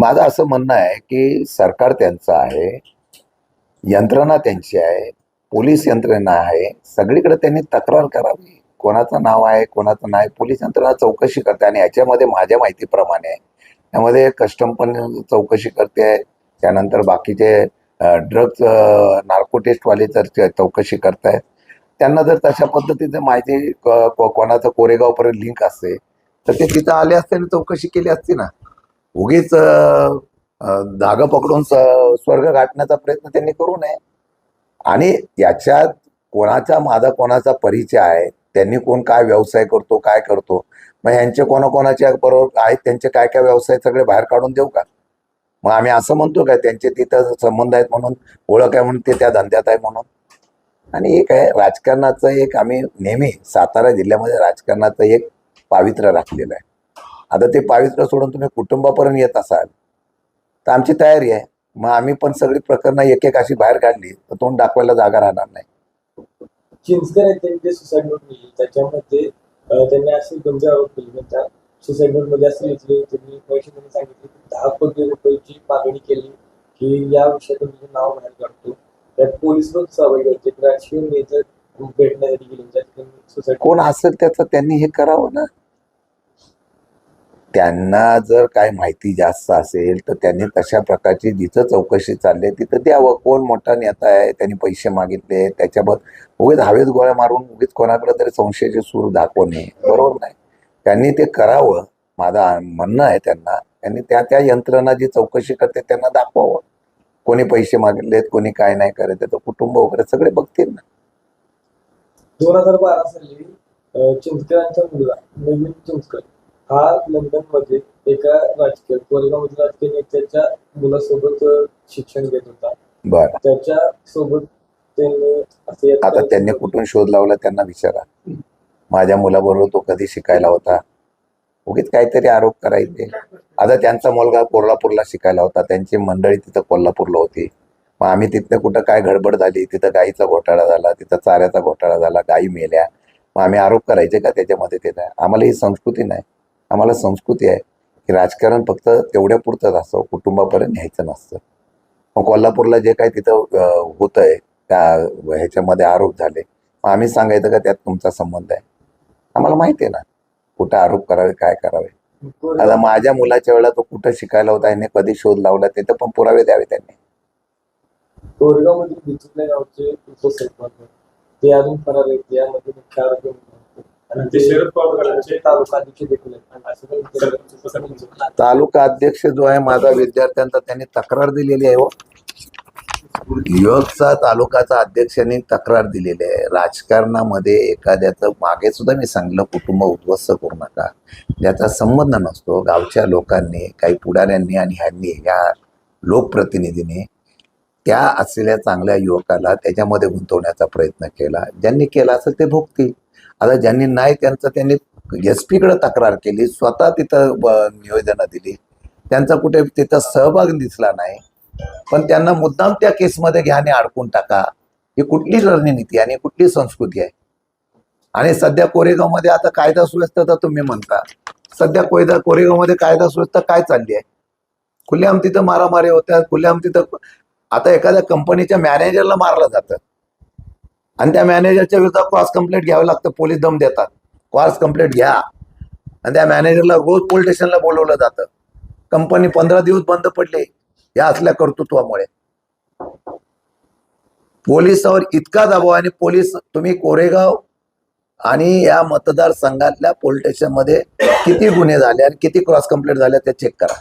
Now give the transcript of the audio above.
माझं असं म्हणणं आहे की सरकार त्यांचं आहे यंत्रणा त्यांची आहे पोलीस यंत्रणा आहे सगळीकडे त्यांनी तक्रार करावी. कोणाचं नाव आहे कोणाचं नाही पोलीस यंत्रणा चौकशी करते आणि याच्यामध्ये माझ्या माहितीप्रमाणे यामध्ये कस्टम पण चौकशी करते. त्यानंतर बाकीचे ड्रग्ज नार्को टेस्टवाले जर ते चौकशी करतायत त्यांना जर तशा पद्धतीचं माहिती कोणाचं कोरेगावपर्यंत लिंक असते तर ते तिथं आले असते आणि चौकशी केली असती ना. उगीच धागा पकडून स्वर्ग गाठण्याचा प्रयत्न त्यांनी करू नये. आणि याच्यात कोणाचा माझा कोणाचा परिचय आहे त्यांनी कोण काय व्यवसाय करतो काय करतो मग यांचे कोणाकोणाच्या बरोबर आहेत त्यांचे काय काय व्यवसाय सगळे बाहेर काढून देऊ का? मग आम्ही असं म्हणतो काय त्यांचे तिथं संबंध आहेत म्हणून ओळख आहे म्हणून ते त्या धंद्यात आहे म्हणून. आणि एक आहे राजकारणाचं एक आम्ही नेहमी सातारा जिल्ह्यामध्ये राजकारणाचं एक पावित्र्य राखलेलं आहे. आता ते पावित्र्य सोडून तुम्ही कुटुंबापर्यंत येत असाल तर आमची तयारी आहे. मग आम्ही पण सगळी प्रकरणं एक एक अशी बाहेर काढली तर तोंड दाखवायला जागा राहणार नाही. चिंचकर आहेत त्यांनी जे सुसाईड नोट लिहिली त्याच्यामध्ये त्यांनी असे गंभीर आरोप केले. त्या सुसाईड नोटमध्ये असं लिहिली त्यांनी पैसे त्यांनी सांगितले की दहा कोटी रुपयाची मागणी केली की या विषयातून तुझं नाव बाहेर काढतो. त्यात पोलीस पण सहभागी होते. राजकीय नेते भेटण्यासाठी गेले. कोण असेल त्याचं त्यांनी हे करावं ना? त्यांना जर काय माहिती जास्त असेल तर त्यांनी तशा प्रकारची जिथं चौकशी चालली आहे तिथं द्यावं. कोण मोठा नेता आहे त्यांनी पैसे मागितले त्याच्याबद्दल उगीच हवेत गोळ्या मारून उगीच कोणाकडे तरी संशयाचे सूर दाखवणे बरोबर नाही? त्यांनी ते करावं. माझं म्हणणं आहे त्यांना त्यांनी त्या त्या यंत्रणा जी चौकशी करते त्यांना दाखवावं. कोणी पैसे मागितलेत कोणी काय नाही करत तर कुटुंब वगैरे सगळे बघतील ना. दोन हजार बारा साली चिंचकरांचा मुलगा नवीन चिंचकर. हा लंडनमध्ये एका राजकीय कोरेगावमधील राजकीय नेत्याच्या मुलासोबत शिक्षण घेत होता. बरं. त्याच्या सोबत त्यांनी असे आता त्यांनी कुठून शोध लावला त्यांना विचारा. माझ्या मुलाबरोबर तो कधी शिकायला होता? उगीच काहीतरी आरोप करायचे. आता त्यांचा मुलगा कोल्हापूरला शिकायला होता. त्यांची मंडळी तिथं कोल्हापूरला होती. मग आम्ही तिथं कुठं काय गडबड झाली? तिथं गाईचा घोटाळा झाला. तिथं चाऱ्याचा घोटाळा झाला. गाई मेल्या. मग आम्ही आरोप करायचे का त्याच्यामध्ये ते नाही? आम्हाला ही संस्कृती नाही. आम्हाला संस्कृती आहे की राजकारण फक्त तेवढ्या पुरतंच असतं कुटुंबापर्यंत न्यायचं नसतं. मग कोल्हापूरला जे काय तिथं अं, होतंय त्या ह्याच्यामध्ये आरोप झाले मग आम्ही सांगायचं का त्यात तुमचा संबंध आहे? आम्हाला माहिती आहे ना कुठं आरोप करावे काय करावे. आता माझ्या मुलाच्या वेळेला तो कुठं शिकायला होता याने कधी शोध लावला त्याचे पण पुरावे द्यावे त्यांनी. ते अजून फरार आहेत यामध्ये मुख्य आरोपी होते. तालुका देखील तालुका अध्यक्ष जो आहे माझा विद्यार्थ्यांचा त्यांनी तक्रार दिलेली आहे हो. युवकचा तालुकाचा अध्यक्षांनी तक्रार दिलेली आहे. राजकारणामध्ये एखाद्याचं मागे सुद्धा मी सांगलं कुटुंब उद्ध्वस्त करू नका. ज्याचा संबंध नसतो गावच्या लोकांनी काही पुढाऱ्यांनी आणि ह्यांनी या लोकप्रतिनिधीने त्या असलेल्या चांगल्या युवकाला त्याच्यामध्ये गुंतवण्याचा प्रयत्न केला. ज्यांनी केला असेल ते भोगतील. आता ज्यांनी नाही त्यांचं त्यांनी एस पीकडे तक्रार केली स्वतः तिथं निवेदनं दिली. त्यांचा कुठे तिथं सहभाग दिसला नाही. पण त्यांना मुद्दाम त्या केसमध्ये घ्या आणि अडकून टाका. ही कुठली रणनीती आहे आणि कुठली संस्कृती आहे? आणि सध्या कोरेगावमध्ये आता कायदा सुव्यवस्था तुम्ही म्हणता. सध्या कोयदा कोरेगावमध्ये कायदा सुव्यवस्था काय चालली आहे? खुल्याम तिथं मारामारी होत्या खुल्याम तिथं आता एखाद्या कंपनीच्या मॅनेजरला मारलं जातं. आणि त्या मॅनेजरच्या विरुद्ध क्रॉस कंप्लेंट घ्यावं लागतं पोलीस दम देतात. क्रॉस कंप्लेंट घ्या. आणि त्या मॅनेजरला रोज पोलीस स्टेशनला बोलवलं जातं. कंपनी पंधरा दिवस बंद पडली. या असल्या कर्तृत्वामुळे. पोलिसावर इतका दबाव आणि पोलीस तुम्ही कोरेगाव आणि या मतदारसंघातल्या पोलीस स्टेशनमध्ये किती गुन्हे झाले आणि किती क्रॉस कंप्लेंट झाल्या ते चेक करा.